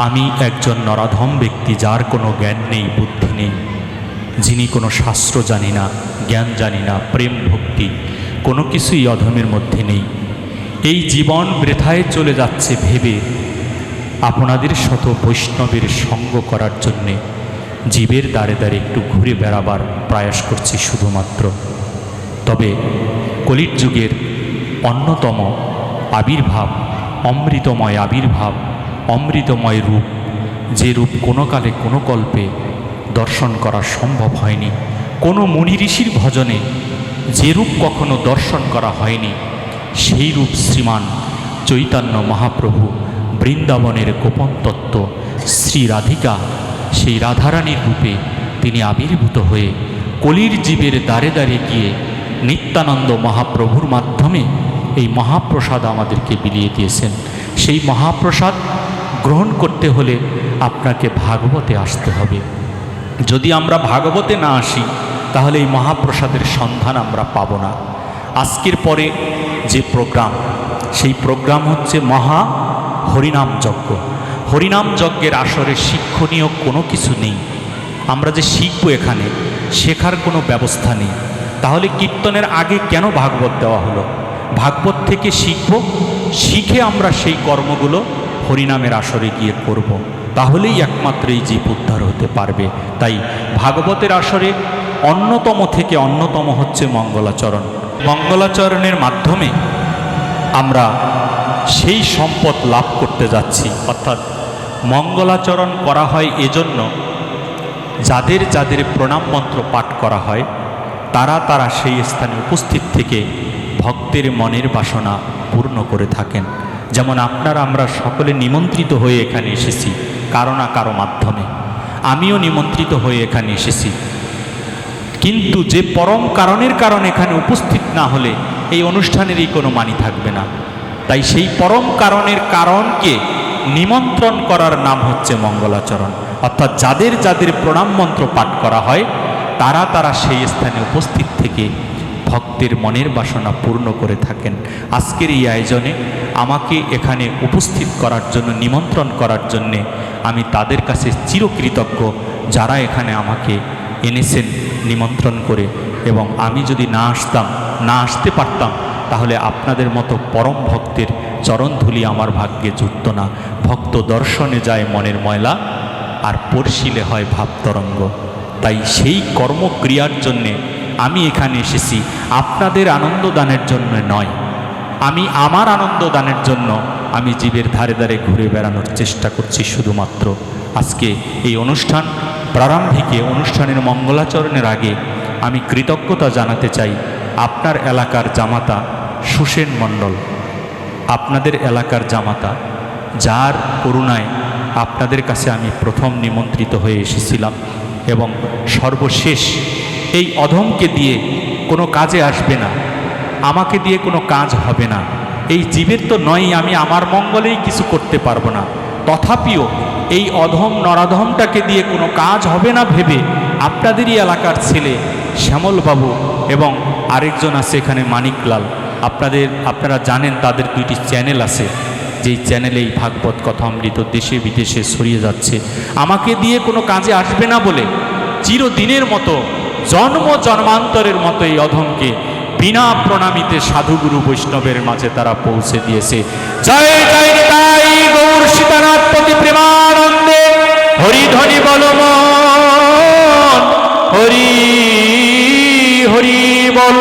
আমি একজন নরাধম ব্যক্তি যার কোনো জ্ঞান নেই, বুদ্ধি নেই। যিনি কোনো শাস্ত্র জানি না, জ্ঞান জানি না, প্রেম ভক্তি, কোনো কিছুই অধমের মধ্যে নেই। এই জীবন বৃথায় চলে যাচ্ছে ভেবে, আপনাদের শত বৈষ্ণবের সঙ্গ করার জন্যে জীবের দ্বারে দ্বারে একটু ঘুরে বেড়াবার প্রয়াস করছি শুধুমাত্র। তবে কলির যুগের অন্যতম আবির্ভাব, অমৃতময় আবির্ভাব অমৃতময় রূপ, যে রূপ কোনো কালে কোনো কল্পে দর্শন করা সম্ভব হয়নি। কোনো মুনি ঋষির ভজনে যে রূপ কখনো দর্শন করা হয়নি, সেই রূপ শ্রীমান চৈতন্য মহাপ্রভু বৃন্দাবনের গোপন তত্ত্ব শ্রী রাধিকা, সেই রাধারানীর রূপে তিনি আবির্ভূত হয়ে কলির জীবের দ্বারে দ্বারে গিয়ে নিত্যানন্দ মহাপ্রভুর মাধ্যমে এই মহাপ্রসাদ আমাদেরকে বিলিয়ে দিয়েছেন। সেই মহাপ্রসাদ গ্রহণ করতে হলে আপনাকে ভাগবতে আসতে হবে। যদি আমরা ভাগবতে না আসি, তাহলে এই মহাপ্রসাদের সন্ধান আমরা পাব না। আজকের পরে যে প্রোগ্রাম, সেই প্রোগ্রাম হচ্ছে মহা হরিনাম যজ্ঞ। হরিনাম যজ্ঞের আসরে শিক্ষণীয় কোনো কিছু নেই। আমরা যে শিখব এখানে, শেখার কোনো ব্যবস্থা নেই। তাহলে কীর্তনের আগে কেন ভাগবত দেওয়া হলো? ভাগবত থেকে শিখব? শিখে আমরা সেই কর্মগুলো হরিনামের আসরে গিয়ে করব। তাহলেই একমাত্র এই জীব উদ্ধার হতে পারবে। তাই ভাগবতের আসরে অন্যতম থেকে অন্যতম হচ্ছে মঙ্গলাচরণ। মঙ্গলাচরণের মাধ্যমে আমরা সেই সম্পদ লাভ করতে যাচ্ছি। অর্থাৎ মঙ্গলাচরণ করা হয় এজন্য যাদের যাদের প্রণাম মন্ত্র পাঠ করা হয়, তারা তারা সেই স্থানে উপস্থিত থেকে ভক্তের মনের বাসনা পূর্ণ করে থাকেন। যেমন আপনারা, আমরা সকলে নিমন্ত্রিত হয়ে এখানে এসেছি, কারও না কারও মাধ্যমে। আমিও নিমন্ত্রিত হয়ে এখানে এসেছি। কিন্তু যে পরম কারণের কারণ এখানে উপস্থিত না হলে এই অনুষ্ঠানেরই কোনো মানি থাকবে না। তাই সেই পরম কারণের কারণকে নিমন্ত্রণ করার নাম হচ্ছে মঙ্গলাচরণ। অর্থাৎ যাদের যাদের প্রণাম মন্ত্র পাঠ করা হয়, তারা তারা সেই স্থানে উপস্থিত থেকে ভক্তের মনের বাসনা পূর্ণ করে থাকেন। আজকের এই আয়োজনে আমাকে এখানে উপস্থিত করার জন্য, নিমন্ত্রণ করার জন্যে আমি তাদের কাছে চিরকৃতজ্ঞ যারা এখানে আমাকে এনেছেন নিমন্ত্রণ করে। এবং আমি যদি না আসতাম, না আসতে পারতাম, তাহলে আপনাদের মতো পরম ভক্তের চরণধুলি আমার ভাগ্যে জুটত না। ভক্ত দর্শনে যায় মনের ময়লা, আর পড়শিলে হয় ভাবতরঙ্গ তাই সেই কর্মক্রিয়ার জন্যে আমি এখানে এসেছি আপনাদের আনন্দ দানের জন্য নয়। আমি আমার আনন্দ দানের জন্য আমি জীবের ধারে ধারে ঘুরে বেড়ানোর চেষ্টা করছি শুধুমাত্র। আজকে এই অনুষ্ঠান প্রারম্ভিকে অনুষ্ঠানের মঙ্গলাচরণের আগে আমি কৃতজ্ঞতা জানাতে চাই আপনার এলাকার জামাতা সুসেন মণ্ডল। আপনাদের এলাকার জামাতা, যার করুণায় আপনাদের কাছে আমি প্রথম নিমন্ত্রিত হয়ে এসেছিলাম এবং সর্বশেষ এই অধমকে দিয়ে কোনো কাজে আসবে না, আমাকে দিয়ে কোনো কাজ হবে না। এই জীবের তো নয়, আমি আমার মঙ্গলেই কিছু করতে পারব না। তথাপিও এই অধম নরাধমটাকে দিয়ে কোনো কাজ হবে না ভেবে আপনাদেরই এলাকার ছেলে শ্যামলবাবু এবং আরেকজন আছে এখানে মানিকলাল। আপনাদের, আপনারা জানেন তাদের দুইটি চ্যানেল আছে, যেই চ্যানেলে এই ভাগবত কথামৃত দেশে বিদেশে ছড়িয়ে যাচ্ছে। আমাকে দিয়ে কোনো কাজে আসবে না বলে চিরদিনের মতো জন্ম জন্মান্তরের মতো এই অধমকে বিনা প্রণামিতে সাধুগুরু বৈষ্ণবের মাঝে তারা পৌঁছে দিয়েছে। জয় জয় নিতাই গৌর সীতানাথ পতি প্রেমানন্দে। হরিধ্বনি বলম হরি হরি বল।